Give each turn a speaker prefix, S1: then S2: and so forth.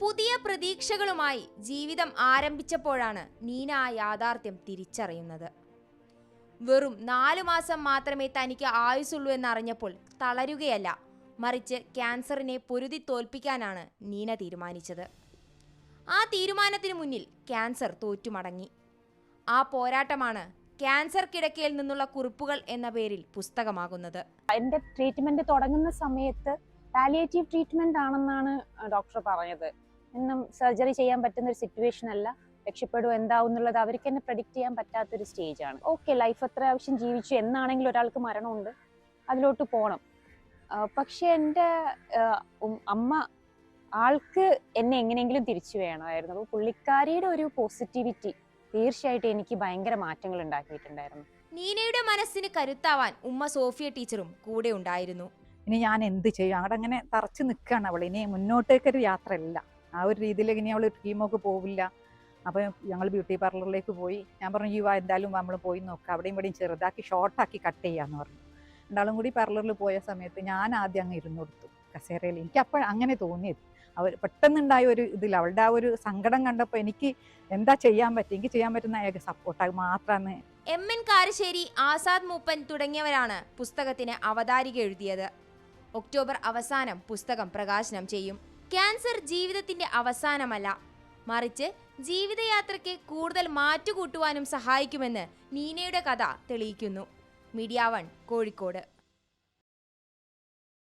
S1: പുതിയ പ്രതീക്ഷകളുമായി ജീവിതം ആരംഭിച്ചപ്പോഴാണ് നീന ആ യാഥാർത്ഥ്യം തിരിച്ചറിയുന്നത്. വെറും നാലു മാസം മാത്രമേ തനിക്ക് ആയുസുള്ളൂ എന്നറിഞ്ഞപ്പോൾ തളരുകയല്ല മറിച്ച് ക്യാൻസറിനെ പൊരുതി തോൽപ്പിക്കാനാണ് നീന തീരുമാനിച്ചത്. ആ തീരുമാനത്തിന് മുന്നിൽ ക്യാൻസർ തോറ്റുമടങ്ങി. ആ പോരാട്ടമാണ് ക്യാൻസർ കിടക്കയിൽ നിന്നുള്ള കുറിപ്പുകൾ എന്ന പേരിൽ പുസ്തകമാകുന്നത്.
S2: എന്റെ ട്രീറ്റ്മെന്റ് തുടങ്ങുന്ന സമയത്ത് പാലിയേറ്റീവ് ട്രീറ്റ്മെന്റ് ആണെന്നാണ് ഡോക്ടർ പറഞ്ഞത്. എന്നും സർജറി ചെയ്യാൻ പറ്റുന്ന ഒരു സിറ്റുവേഷൻ അല്ല. രക്ഷപ്പെടും എന്താവും എന്നുള്ളത് അവർക്ക് തന്നെ പ്രഡിക്റ്റ് ചെയ്യാൻ പറ്റാത്തൊരു സ്റ്റേജ് ആണ്. ഓക്കെ ലൈഫ് എത്ര ആവശ്യം ജീവിച്ചു എന്നാണെങ്കിലും ഒരാൾക്ക് മരണമുണ്ട്. അതിലോട്ട് പോകണം പക്ഷെ എന്റെ അമ്മ ആൾക്ക് എന്നെ എങ്ങനെയെങ്കിലും തിരിച്ചു വേണമായിരുന്നു. അപ്പോൾ പുള്ളിക്കാരിയുടെ ഒരു പോസിറ്റിവിറ്റി തീർച്ചയായിട്ടും എനിക്ക് ഭയങ്കര മാറ്റങ്ങൾ ഉണ്ടാക്കിയിട്ടുണ്ടായിരുന്നു.
S1: നീനയുടെ മനസ്സിന് കരുത്താവാൻ ഉമ്മ സോഫിയ ടീച്ചറും കൂടെ ഉണ്ടായിരുന്നു.
S3: ഇനി ഞാൻ എന്ത് ചെയ്യും? അവിടെ അങ്ങനെ തറച്ച് നിൽക്കുകയാണ് അവൾ. ഇനി മുന്നോട്ടേക്കൊരു യാത്രയല്ല. ആ ഒരു രീതിയിലേക്ക് ഇനി അവൾ ടീമൊക്കെ പോവില്ല. അപ്പോൾ ഞങ്ങൾ ബ്യൂട്ടി പാർലറിലേക്ക് പോയി. ഞാൻ പറഞ്ഞു ഈ എന്തായാലും നമ്മൾ പോയി നോക്കാം. അവിടെയും ഇവിടെയും ചെറുതാക്കി ഷോർട്ടാക്കി കട്ട് ചെയ്യാന്ന് പറഞ്ഞു. രണ്ടാളും കൂടി പാർലറിൽ പോയ സമയത്ത് ഞാൻ ആദ്യം അങ്ങ് ഇരുന്നു കൊടുത്തു കസേരയിൽ. എനിക്ക് അപ്പോൾ അങ്ങനെ തോന്നിയത്. അവർ പെട്ടെന്നുണ്ടായ ഒരു ഇതിൽ അവളുടെ ആ ഒരു സങ്കടം കണ്ടപ്പോൾ എനിക്ക് എന്താ ചെയ്യാൻ പറ്റും? എനിക്ക് ചെയ്യാൻ പറ്റുന്ന അയാൾക്ക് സപ്പോർട്ട് മാത്രമാണ്
S1: എം എൻ കാരശ്ശേരി ആസാദ് മൂപ്പൻ തുടങ്ങിയവരാണ് പുസ്തകത്തിന് അവതാരിക എഴുതിയത്. ഒക്ടോബർ അവസാനം പുസ്തകം പ്രകാശനം ചെയ്യും. ക്യാൻസർ ജീവിതത്തിന്റെ അവസാനമല്ല. മറിച്ച് ജീവിതയാത്രയ്ക്ക് കൂടുതൽ മാറ്റുകൂട്ടുവാനും സഹായിക്കുമെന്ന് നീനയുടെ കഥ തെളിയിക്കുന്നു. Media one Kozhikode.